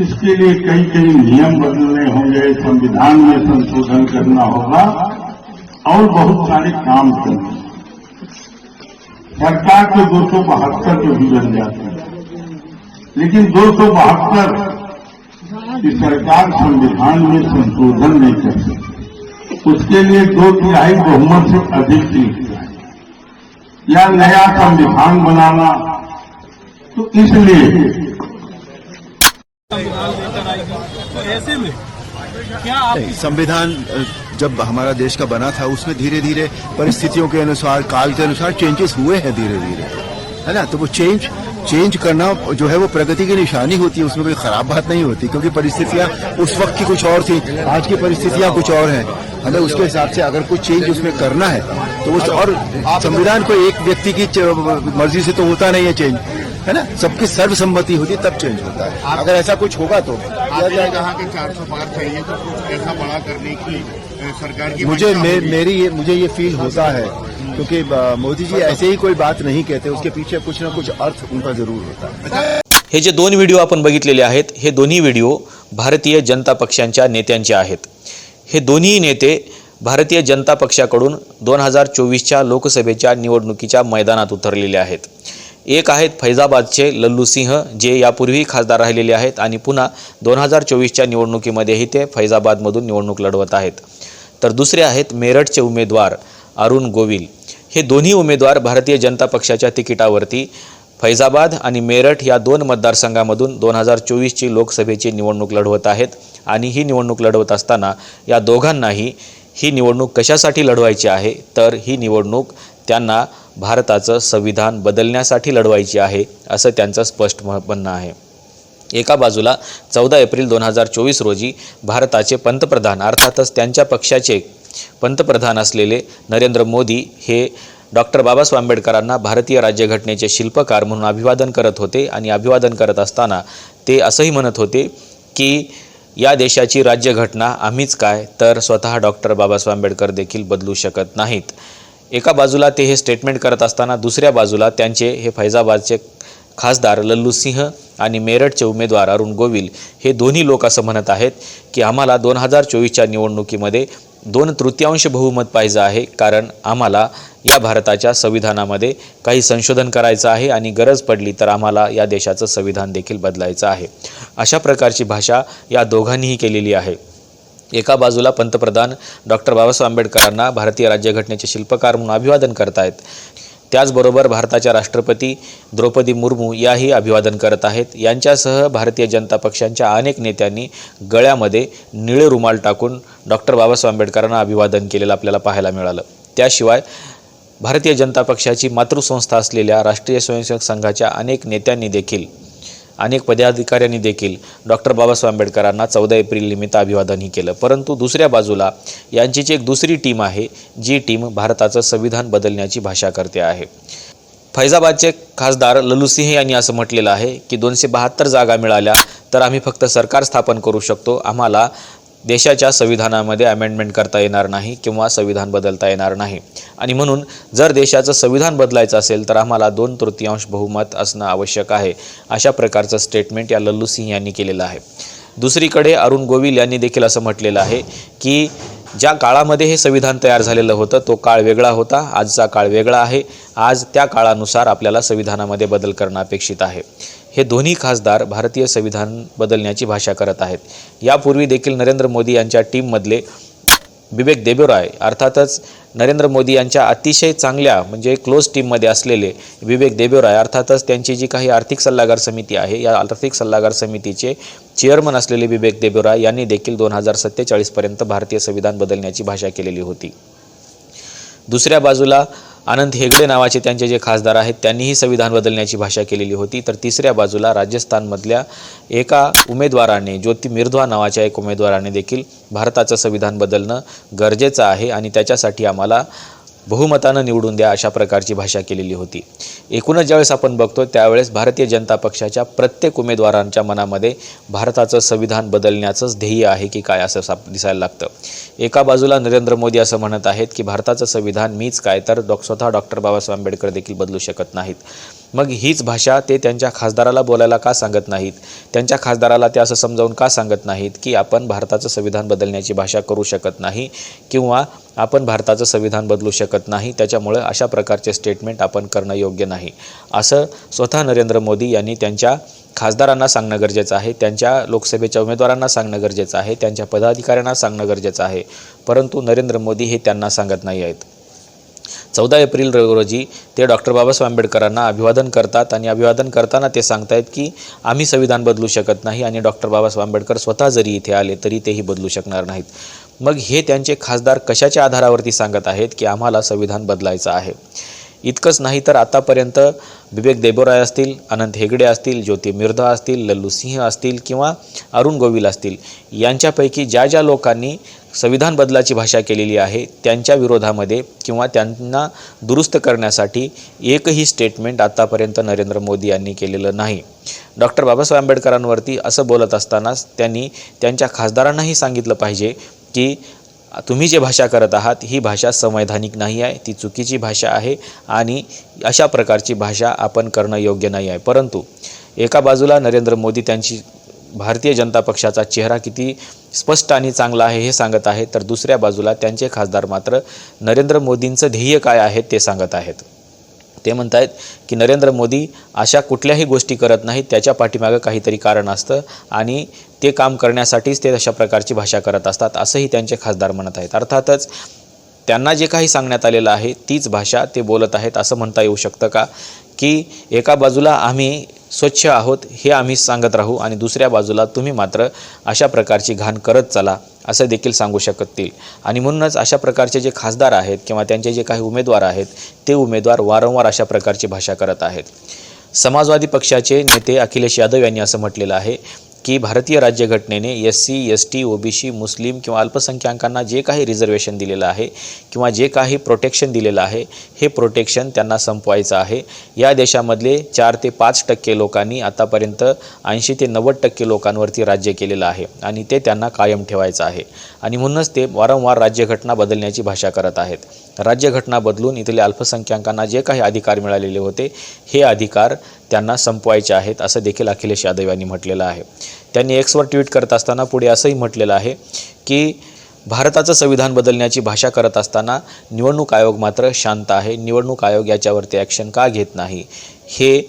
इसके लिए कई कई नियम बदलने होंगे, संविधान में संशोधन करना होगा और बहुत सारे काम करने सरकार के दो सौ बहत्तर जो भी बन जाते हैं। लेकिन दो सौ बहत्तर की सरकार संविधान में संशोधन नहीं कर सकती। उसके लिए दो तिहाई बहुमत से अधिक की या नया संविधान बनाना। तो इसलिए संविधान लेकर आएगी तो ऐसे में क्या आप संविधान जब हमारा देश का बना था, उसमें धीरे धीरे परिस्थितियों के अनुसार, काल के अनुसार चेंजेस हुए हैं धीरे धीरे है ना? तो वो चेंज चेंज करना जो है वो प्रगति की निशानी होती है, उसमें कोई खराब बात नहीं होती, क्योंकि परिस्थितियाँ उस वक्त की कुछ और थी, आज की परिस्थितियाँ कुछ और हैं। है ना? उसके हिसाब से अगर कुछ चेंज उसमें करना है तो उस और संविधान को एक व्यक्ति की मर्ज़ी से तो होता नहीं है चेंज है ना? सबकी सर्वसम्मति होती तब चेंज होता है। अगर ऐसा कुछ होगा तो। आपने कहा कि चार सौ पार चाहिए तो कुछ ऐसा बड़ा करने की सरकार की मुझे मे। मेरी ये मुझे ये फील होता है क्योंकि मोदी जी ऐसे ही कोई बात नहीं कहते उसके पीछे कुछ ना कुछ अर्थ उनका जरूर होता है। हे जे दोन व्हिडिओ आपण बघितलेले आहेत हे दोन्ही व्हिडिओ भारतीय जनता पक्षांच्या नेत्यांचे आहेत. हे दोन्ही नेते भारतीय जनता पक्षाकडून दोन हजार चोवीसच्या लोकसभेच्या निवडणुकीच्या मैदानात उतरलेले आहेत. एक आहेत फैजाबादचे लल्लू सिंह जे यापूर्वी खासदार राहिलेले आहेत आणि पुन्हा दोन हजार चोवीसच्या निवडणुकीमध्येही ते फैजाबादमधून निवडणूक लढवत आहेत. तर दुसरे आहेत मेरठचे उमेदवार अरुण गोविल. हे दोन्ही उमेदवार भारतीय जनता पक्षाच्या तिकिटावरती फैजाबाद आणि मेरठ या दोन मतदारसंघामधून दोन हजार चोवीसची लोकसभेची निवडणूक लढवत आहेत आणि ही निवडणूक लढवत असताना या दोघांनाही ही निवडणूक कशासाठी लढवायची आहे? तर ही निवडणूक त्यांना भारताचं संविधान बदलण्यासाठी लढवायची आहे असं त्यांचं स्पष्ट म- म्हणणं आहे. एका बाजूला चौदा एप्रिल दोन हजार चोवीस रोजी भारताचे पंतप्रधान अर्थातच त्यांच्या पक्षाचे पंतप्रधान असलेले नरेंद्र मोदी हे डॉक्टर बाबासाहेब आंबेडकरांना भारतीय राज्यघटनेचे शिल्पकार म्हणून अभिवादन करत होते आणि अभिवादन करत असताना ते असंही म्हणत होते की या देशाची राज्यघटना आम्हीच काय तर स्वतः डॉक्टर बाबासाहेब आंबेडकर देखील बदलू शकत नाहीत. एका बाजूला ते हे स्टेटमेंट करत असताना दुसऱ्या बाजूला त्यांचे हे फैजाबादचे खासदार लल्लू सिंह आणि मेरठचे उमेदवार अरुण गोविल हे दोन्ही लोक असं म्हणत आहेत की आम्हाला दोन हजार चोवीसच्या निवडणुकीमध्ये दोन तृतीयांश बहुमत पाहिजे आहे कारण आम्हाला या भारताच्या संविधानामध्ये काही संशोधन करायचं आहे आणि गरज पडली तर आम्हाला या देशाचं संविधान देखील बदलायचं आहे. अशा प्रकारची भाषा या दोघांनीही केलेली आहे. एका बाजूला पंतप्रधान डॉक्टर बाबासाहेब आंबेडकरांना भारतीय राज्यघटनेचे शिल्पकार म्हणून अभिवादन करत आहेत त्याचबरोबर भारताच्या राष्ट्रपती द्रौपदी मुर्मू याही अभिवादन करत आहेत. यांच्यासह भारतीय जनता पक्षांच्या अनेक नेत्यांनी गळ्यामध्ये निळे रुमाल टाकून डॉक्टर बाबासाहेब आंबेडकरांना अभिवादन केलेलं आपल्याला पाहायला मिळालं. त्याशिवाय भारतीय जनता पक्षाची मातृसंस्था असलेल्या राष्ट्रीय स्वयंसेवक संघाच्या अनेक नेत्यांनी देखील अनेक पदाधिकाऱ्यांनी देखील डॉक्टर बाबासाहेब आंबेडकरांना चौदा एप्रिल निमित्त अभिवादनही केलं. परंतु दुसऱ्या बाजूला यांचीच एक दुसरी टीम आहे जी टीम भारताचं संविधान बदलण्याची भाषा करते आहे. फैजाबादचे खासदार ललूसिंह यांनी असं म्हटलेलं आहे की दोनशे बहात्तर जागा मिळाल्या तर आम्ही फक्त सरकार स्थापन करू शकतो. आम्हाला देशाच्या संविधानामध्ये अमेंडमेंट करता येणार नाही किंवा संविधान बदलता येणार नाही. आणि म्हणून जर देशाचं संविधान बदलायचं असेल तर आम्हाला दोन तृतीयांश बहुमत असणं आवश्यक आहे अशा प्रकारचं स्टेटमेंट या लल्लू सिंह यांनी केलेलं आहे. दुसरीकडे अरुण गोविल यांनी देखील असं म्हटलेलं आहे की ज्या काळामध्ये हे संविधान तयार झालेलं होतं तो काळ वेगळा होता आजचा काळ वेगळा आहे. आज त्या काळानुसार आपल्याला संविधानामध्ये बदल करणं अपेक्षित आहे. हे दोन्ही खासदार भारतीय संविधान बदलण्याची भाषा करत आहेत. यापूर्वी देखील नरेंद्र मोदी यांच्या टीममधले बिबेक देबेराय अर्थातच नरेंद्र मोदी यांच्या अतिशय चांगल्या म्हणजे क्लोज टीममध्ये असलेले विवेक देबेराय अर्थातच त्यांची जी काही आर्थिक सल्लागार समिती आहे या आर्थिक सल्लागार समितीचे चेअरमन असलेले विवेक देबेराय यांनी देखील दोन हजार सत्तेचाळीसपर्यंत भारतीय संविधान बदलण्याची भाषा केलेली होती. दुसऱ्या बाजूला आनंद हेगडे नावाचे त्यांचे जे खासदार आहेत त्यांनीही संविधान बदलण्याची भाषा केलेली होती. तर तिसऱ्या बाजूला राजस्थानमधल्या एका उमेदवाराने ज्योती मिर्धवा नावाच्या एक उमेदवाराने देखील भारताचं संविधान बदलणं गरजेचं आहे आणि त्याच्यासाठी आम्हाला बहुमतानं निवडून द्या अशा प्रकारची भाषा केलेली होती. एकूणच ज्यावेळेस आपण बघतो त्यावेळेस भारतीय जनता पक्षाच्या प्रत्येक उमेदवारांच्या मनामध्ये भारताचं संविधान बदलण्याचंच ध्येय आहे की काय असं साप दिसायला लागतं. एका बाजूला नरेंद्र मोदी असं म्हणत आहेत की भारताचं संविधान मीच काय तर डॉ स्वतः डॉक्टर बाबासाहेब आंबेडकर देखील बदलू शकत नाहीत. मग हीच भाषा ते त्यांच्या खासदाराला बोलायला का सांगत नाहीत? त्यांच्या खासदाराला ते असं समजावून का सांगत नाहीत की आपण भारताचं संविधान बदलण्याची भाषा करू शकत नाही किंवा आपण भारताचं संविधान बदलू शकत नाही? त्याच्यामुळं अशा प्रकारचे स्टेटमेंट आपण करणं योग्य नाही. असं स्वतः नरेंद्र मोदी यांनी त्यांच्या खासदारांना सांगणं गरजेचं आहे त्यांच्या लोकसभेच्या उमेदवारांना सांगणं गरजेचं आहे त्यांच्या पदाधिकाऱ्यांना सांगणं गरजेचं आहे. परंतु नरेंद्र मोदी हे त्यांना सांगत नाही आहेत. चौदा एप्रिल रोजी ते डॉक्टर बाबासाहेब आंबेडकरांना अभिवादन करतात आणि अभिवादन करताना ते सांगतायत की आम्ही संविधान बदलू शकत नाही आणि डॉक्टर बाबासाहेब आंबेडकर स्वतः जरी इथे आले तरी तेही बदलू शकणार नाहीत. मग हे त्यांचे खासदार कशाच्या आधारावरती सांगत आहेत की आम्हाला संविधान बदलायचं आहे? इतकंच नाही तर आतापर्यंत विवेक देबोराय असतील अनंत हेगडे असतील ज्योती मिर्धा असतील लल्लू सिंह असतील किंवा अरुण गोविल असतील यांच्यापैकी ज्या ज्या लोकांनी संविधान बदलाची भाषा केलेली आहे त्यांच्या विरोधामध्ये किंवा त्यांना दुरुस्त करण्यासाठी एकही स्टेटमेंट आत्तापर्यंत नरेंद्र मोदी यांनी केलेलं नाही. डॉक्टर बाबासाहेब आंबेडकरांवरती असं बोलत असतानाच त्यांनी त्यांच्या खासदारांनाही सांगितलं पाहिजे की तुम्ही जे भाषा करत आहात ही भाषा संवैधानिक नाही आहे ती चुकीची भाषा आहे आणि अशा प्रकारची भाषा आपण करणं योग्य नाही आहे. परंतु एका बाजूला नरेंद्र मोदी त्यांची भारतीय जनता पक्षाचा चेहरा किती स्पष्ट आणि चांगला आहे हे सांगत आहेत तर दुसऱ्या बाजूला त्यांचे खासदार मात्र नरेंद्र मोदींचं ध्येय काय आहे ते सांगत आहेत. ते म्हणत आहेत की नरेंद्र मोदी अशा कुठल्याही गोष्टी करत नाहीत त्याच्या पाठीमागं काहीतरी कारण असतं आणि ते काम करण्यासाठीच ते अशा प्रकारची भाषा करत असतात असंही त्यांचे खासदार म्हणत आहेत. अर्थातच त्यांना जे काही सांगण्यात आलेलं आहे तीच भाषा ते बोलत आहेत असं म्हणता येऊ शकतं का? की एका बाजूला आम्ही स्वच्छ आहोत हे आम्ही सांगत राहू आणि दुसऱ्या बाजूला तुम्ही मात्र अशा प्रकारची घाण करत चला असं देखील सांगू शकतील आणि म्हणूनच अशा प्रकारचे जे खासदार आहेत किंवा त्यांचे जे काही उमेदवार आहेत ते उमेदवार वारंवार अशा प्रकारची भाषा करत आहेत. समाजवादी पक्षाचे नेते अखिलेश यादव यांनी असं म्हटलेलं आहे की भारतीय राज्यघटनेने S C S T O B C मुस्लिम किंवा अल्पसंख्याकांना जे काही रिझर्वेशन दिलेलं आहे किंवा जे काही प्रोटेक्शन दिलेलं आहे हे प्रोटेक्शन त्यांना संपवायचं आहे. या देशामधले चार ते पाच टक्के लोकांनी आतापर्यंत ऐंशी ते नव्वद टक्के लोकांवरती राज्य केलेलं आहे आणि ते त्यांना कायम ठेवायचं आहे. आणि म्हणूनच ते वारंवार राज्यघटना बदलण्याची भाषा करत आहेत. राज्यघटना बदलून इथल्या अल्पसंख्याकांना जे काही अधिकार मिळालेले होते हे अधिकार त्यांना संपवायचे आहेत असं देखील अखिलेश यादव यांनी म्हटलेलं आहे. त्यांनी एक्सवर ट्विट करत असताना पुढे असंही म्हटलेलं आहे की भारताचं संविधान बदलण्याची भाषा करत असताना निवडणूक आयोग मात्र शांत आहे. निवडणूक आयोग याच्यावरती ॲक्शन का घेत नाही? हे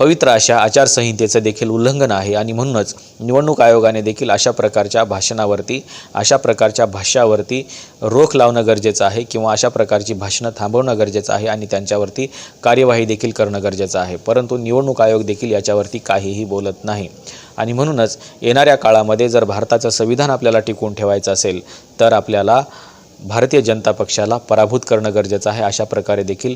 पवित्र अशा आचारसंहितेचं देखील उल्लंघन आहे. आणि म्हणूनच निवडणूक आयोगाने देखील अशा प्रकारच्या भाषणावरती अशा प्रकारच्या भाष्यावरती रोख लावणं गरजेचं आहे किंवा अशा प्रकारची भाषणं थांबवणं गरजेचं आहे आणि त्यांच्यावरती कार्यवाही देखील करणं गरजेचं आहे. परंतु निवडणूक आयोग देखील याच्यावरती काहीही बोलत नाही. आणि म्हणूनच येणाऱ्या काळामध्ये जर भारताचं संविधान आपल्याला टिकवून ठेवायचं असेल तर आपल्याला भारतीय जनता पक्षाला पराभूत करणं गरजेचं आहे अशा प्रकारे देखील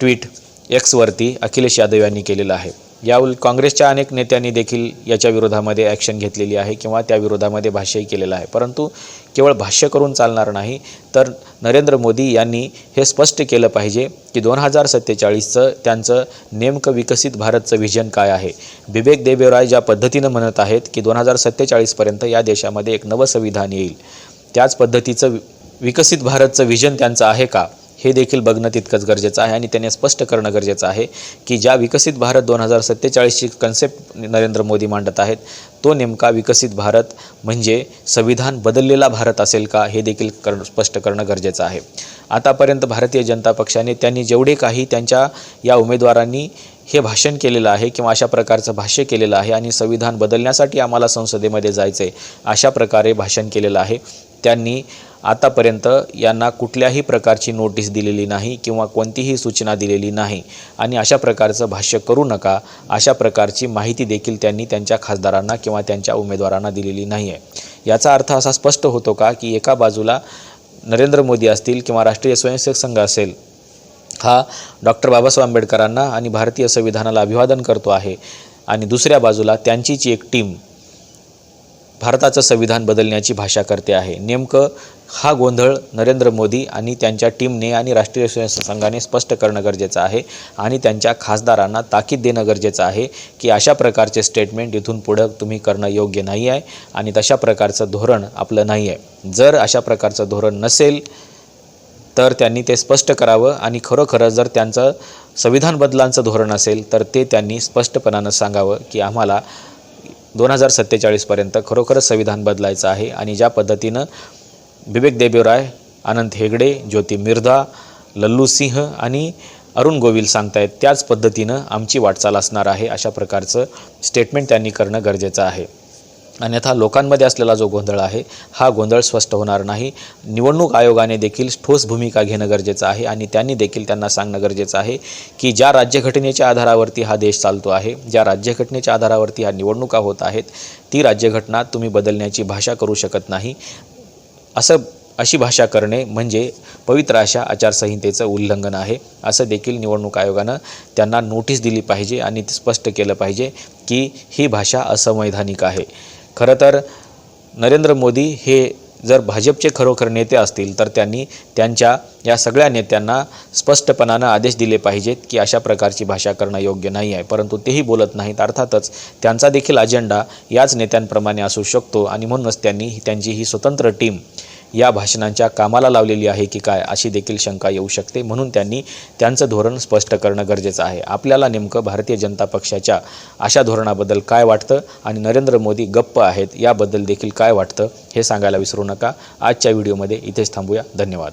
ट्विट एक्सवरती अखिलेश यादव यांनी केलेलं आहे. यावेळी काँग्रेसच्या अनेक नेत्यांनी देखील याच्या विरोधामध्ये ॲक्शन घेतलेली आहे किंवा त्या विरोधामध्ये भाष्यही केलेलं आहे. परंतु केवळ भाष्य करून चालणार नाही तर नरेंद्र मोदी यांनी हे स्पष्ट केलं पाहिजे की दोन हजार सत्तेचाळीसचं त्यांचं नेमकं विकसित भारतचं व्हिजन काय आहे? विवेक देबेराय ज्या पद्धतीनं म्हणत आहेत की दोन हजार सत्तेचाळीसपर्यंत या देशामध्ये एक नवं संविधान येईल त्याच पद्धतीचं वि- विकसित भारतचं व्हिजन त्यांचं आहे का? हे देखील बघणं तितकंच गरजेचं आहे आणि त्याने स्पष्ट करणं गरजेचं आहे की ज्या विकसित भारत दोन हजार सत्तेचाळीसची कन्सेप्ट नरेंद्र मोदी मांडत आहेत तो नेमका विकसित भारत म्हणजे संविधान बदललेला भारत असेल का हे देखील कर स्पष्ट करणं गरजेचं आहे. आतापर्यंत भारतीय जनता पक्षाने त्यांनी जेवढे काही त्यांच्या या उमेदवारांनी हे भाषण केलेलं आहे किंवा अशा प्रकारचं भाष्य केलेलं आहे आणि संविधान बदलण्यासाठी आम्हाला संसदेमध्ये जायचं आहे अशा प्रकारे भाषण केलेलं आहे. त्यांनी आतापर्यंत यांना कुठल्याही प्रकारची नोटीस दिलेली नाही किंवा कोणतीही सूचना दिलेली नाही. आणि अशा प्रकारचं भाष्य करू नका अशा प्रकारची माहिती देखील त्यांनी त्यांच्या खासदारांना किंवा त्यांच्या उमेदवारांना दिलेली नाही आहे याचा अर्थ असा स्पष्ट होतो का की एका बाजूला नरेंद्र मोदी असतील किंवा राष्ट्रीय स्वयंसेवक संघ असेल हा डॉक्टर बाबासाहेब आंबेडकरांना आणि भारतीय संविधानाला अभिवादन करतो आहे आणि दुसऱ्या बाजूला त्यांचीच एक टीम भारताचं संविधान बदलण्याची भाषा करते आहे. नेमकं हा गोंधळ नरेंद्र मोदी आणि त्यांच्या टीमने आणि राष्ट्रीय स्वयंसेवक संघाने स्पष्ट करणं गरजेचं आहे आणि त्यांच्या खासदारांना ताकीद देणं गरजेचं आहे की अशा प्रकारचे स्टेटमेंट इथून पुढं तुम्ही करणं योग्य नाही आहे आणि तशा प्रकारचं धोरण आपलं नाही आहे. जर अशा प्रकारचं धोरण नसेल तर त्यांनी ते स्पष्ट करावं आणि खरोखर जर त्यांचं संविधान बदलांचं धोरण असेल तर ते त्यांनी स्पष्टपणानं सांगावं की आम्हाला दोन हजार सत्तेचाळीसपर्यंत खरोखरच संविधान बदलायचं आहे आणि ज्या पद्धतीनं विवेक देबराय आनंद हेगडे ज्योती मिर्धा लल्लू सिंह आणि अरुण गोविल सांगतायत त्याच पद्धतीनं आमची वाटचाल असणार आहे अशा प्रकारचं स्टेटमेंट त्यांनी करणं गरजेचं आहे. अन्यथा लोकांमध्ये असलेला जो गोंधळ आहे हा गोंधळ स्पष्ट होणार नाही. निवडणूक आयोगाने देखील ठोस भूमिका घेणं गरजेचं आहे आणि त्यांनी देखील त्यांना सांगणं गरजेचं आहे की ज्या राज्यघटनेच्या आधारावरती हा देश चालतो आहे ज्या राज्यघटनेच्या आधारावरती ह्या निवडणुका होत आहेत ती राज्यघटना तुम्ही बदलण्याची भाषा करू शकत नाही. असं अशी भाषा करणे म्हणजे पवित्र अशा आचारसंहितेचं उल्लंघन आहे. असं देखील निवडणूक आयोगानं त्यांना नोटीस दिली पाहिजे आणि स्पष्ट केलं पाहिजे की ही भाषा असंवैधानिक आहे. खरं तर नरेंद्र मोदी हे जर भाजपचे खरोखर नेते असतील तर त्यांनी त्यांच्या या सगळ्या नेत्यांना स्पष्टपणानं आदेश दिले पाहिजेत की अशा प्रकारची भाषा करणं योग्य नाही आहे. परंतु तेही बोलत नाहीत. अर्थातच त्यांचा देखील अजेंडा याच नेत्यांप्रमाणे असू शकतो आणि म्हणूनच त्यांनी ही- त्यांची ही स्वतंत्र टीम या भाषणांच्या कामाला लावलेली आहे की काय अशी देखील शंका येऊ शकते. म्हणून त्यांनी त्यांचं धोरण स्पष्ट करणं गरजेचं आहे. आपल्याला नेमकं भारतीय जनता पक्षाच्या अशा धोरणाबद्दल काय वाटतं आणि नरेंद्र मोदी गप्प आहेत याबद्दल देखील काय वाटतं हे सांगायला विसरू नका. आजच्या व्हिडिओमध्ये इथेच थांबूया. धन्यवाद.